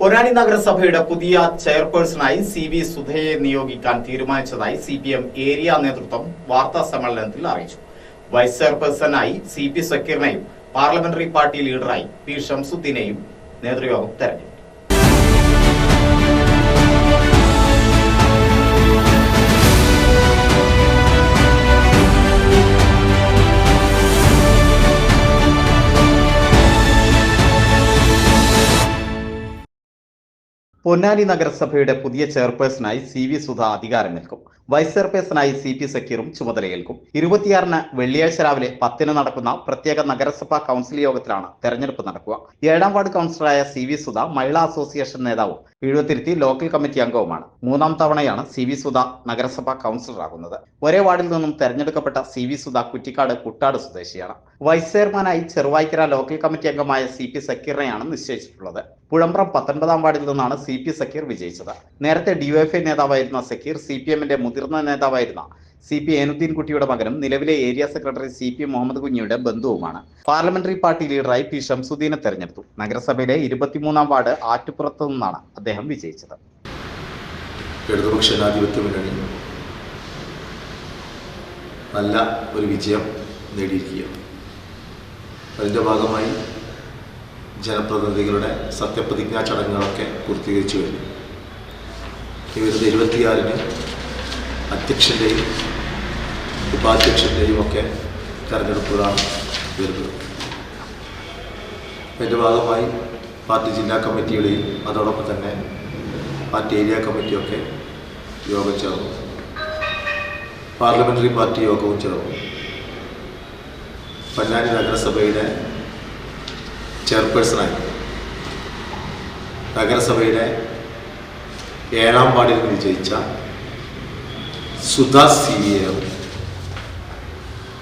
പൊന്നാനി നഗരസഭയുടെ പുതിയ ചെയർപേഴ്സണായി C V സുധയെ നിയോഗിക്കാൻ തീരുമാനിച്ചതായി സി പി എം ഏരിയ നേതൃത്വം വാർത്താ സമ്മേളനത്തിൽ അറിയിച്ചു. വൈസ് ചെയർപേഴ്സണായി സി പി സക്കീറിനെയും പാർലമെന്ററി പാർട്ടി ലീഡറായി പി ഷംസുദ്ദീനെയും നേതൃയോഗം തെരഞ്ഞെടുത്തു. പൊന്നാനി നഗരസഭയുടെ പുതിയ ചെയർപേഴ്സണായി സി വി സുധ അധികാരമേൽക്കും. വൈസ് ചെയർപേഴ്സണായി സി പി സക്കീറും ചുമതലയേൽക്കും. ഇരുപത്തിയാറിന് വെള്ളിയാഴ്ച രാവിലെ പത്തിന് നടക്കുന്ന പ്രത്യേക നഗരസഭാ കൗൺസിൽ യോഗത്തിലാണ് തെരഞ്ഞെടുപ്പ് നടക്കുക. ഏഴാം ward കൗൺസിലറായ C V Sudha Mahila association നേതാവും എഴുപത്തിരുത്തി ലോക്കൽ കമ്മിറ്റി അംഗവുമാണ്. മൂന്നാം തവണയാണ് സി വി സുധ നഗരസഭാ കൗൺസിലറാകുന്നത് ഒരേ വാർഡിൽ നിന്നും തെരഞ്ഞെടുക്കപ്പെട്ട സി വി സുധ കുറ്റിക്കാട് കുട്ടാട് സ്വദേശിയാണ്. വൈസ് ചെയർമാനായി ചെറുവായ്ക്കര ലോക്കൽ കമ്മിറ്റി അംഗമായ സി പി സക്കീറിനെയാണ് നിശ്ചയിച്ചിട്ടുള്ളത്. പുഴമ്പ്രം പത്തൊൻപതാം വാർഡിൽ നിന്നാണ് സി പി സക്കീർ വിജയിച്ചത്. നേരത്തെ ഡിവൈഎഫ്ഐ നേതാവായിരുന്ന സക്കീർ സി പി എമ്മിന്റെ മുതിർന്ന നേതാവായിരുന്ന സി പി ഏനുദ്ദീൻ കുട്ടിയുടെ മകനും നിലവിലെ area secretary C P Muhammad കുഞ്ഞിയുടെ ബന്ധുവുമാണ്. പാർലമെന്ററി പാർട്ടി ലീഡറായി പി ഷംസുദ്ദീനെ തെരഞ്ഞെടുത്തു. നഗരസഭയിലെ ഇരുപത്തിമൂന്നാം വാർഡ് ആറ്റുപുറത്തു നിന്നാണ് അദ്ദേഹം വിജയിച്ചത്. നല്ല ഒരു വിജയം നേടിയിരിക്കുകയാണ്. അതിന്റെ ഭാഗമായി ജനപ്രതിനിധികളുടെ സത്യപ്രതിജ്ഞാ ചടങ്ങുകളൊക്കെ പൂർത്തീകരിച്ചു കഴിഞ്ഞു. ഈ വരുന്ന ഇരുപത്തിയാറിന് അധ്യക്ഷന്റെയും ഉപാധ്യക്ഷന്റെയും ഒക്കെ തെരഞ്ഞെടുപ്പുകളാണ് വരുന്നത് അതിന്റെ ഭാഗമായി പാർട്ടി ജില്ലാ കമ്മിറ്റികളെയും അതോടൊപ്പം തന്നെ പാർട്ടി ഏരിയ കമ്മിറ്റിയൊക്കെ യോഗം ചേർന്നു. പാർലമെന്ററി പാർട്ടി യോഗവും ചേർന്നു. പൊന്നാനി നഗരസഭയുടെ ചെയർപേഴ്സണായി. നഗരസഭയുടെ ഏഴാം വാർഡിൽ വിജയിച്ച സുധാ സി വി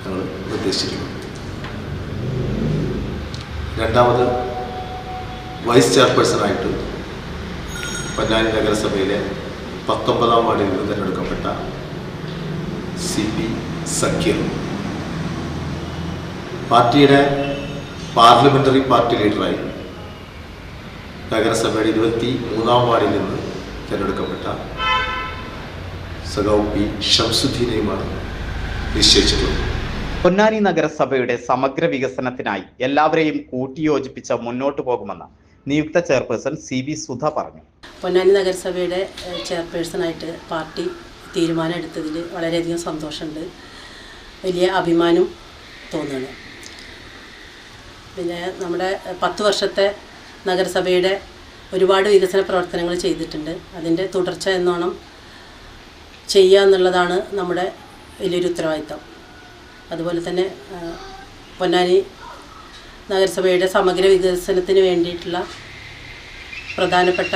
ഞങ്ങൾ നിർദ്ദേശിച്ചിട്ടുള്ളത് രണ്ടാമത് വൈസ് ചെയർപേഴ്സണായിട്ട് പൊന്നാനി നഗരസഭയിലെ പത്തൊമ്പതാം വാർഡിൽ നിന്ന് തിരഞ്ഞെടുക്കപ്പെട്ട സി പി സഖ്യ പാർട്ടിയുടെ പാർലമെന്ററി പാർട്ടി ലീഡറായി നഗരസഭയുടെ ഇരുപത്തി മൂന്നാം വാർഡിൽ നിന്ന് തിരഞ്ഞെടുക്കപ്പെട്ട സഖാവ് പി ഷംസുദ്ദീനെയുമാണ് നിശ്ചയിച്ചിട്ടുള്ളത് പൊന്നാനി നഗരസഭയുടെ സമഗ്ര വികസനത്തിനായി എല്ലാവരെയും കൂട്ടിയോജിപ്പിച്ച് മുന്നോട്ടു പോകുമെന്ന് നിയുക്ത ചെയർപേഴ്സൺ സി ബി സുധ പറഞ്ഞു. പൊന്നാനി നഗരസഭയുടെ ചെയർപേഴ്സൺ ചെയർപേഴ്സണായിട്ട് പാർട്ടി തീരുമാനം എടുത്തതിൽ വളരെയധികം സന്തോഷമുണ്ട്. വലിയ അഭിമാനം തോന്നുന്നു പിന്നെ നമ്മുടെ പത്ത് വർഷത്തെ നഗരസഭയുടെ ഒരുപാട് വികസന പ്രവർത്തനങ്ങൾ ചെയ്തിട്ടുണ്ട്. അതിന്റെ തുടർച്ച എന്നോണം ചെയ്യുക എന്നുള്ളതാണ് നമ്മുടെ വലിയൊരു ഉത്തരവാദിത്തം. അതുപോലെ തന്നെ പൊന്നാനി നഗരസഭയുടെ സമഗ്ര വികസനത്തിന് വേണ്ടിയിട്ടുള്ള പ്രധാനപ്പെട്ട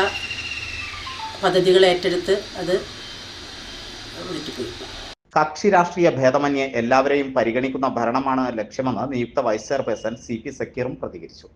പദ്ധതികൾ ഏറ്റെടുത്ത് അത് കക്ഷി രാഷ്ട്രീയ ഭേദമന്യേ എല്ലാവരെയും പരിഗണിക്കുന്ന ഭരണമാണ് ലക്ഷ്യമെന്ന് നിയുക്ത വൈസ് ചെയർപേഴ്സൺ സി പി സക്കീറും പ്രതികരിച്ചു.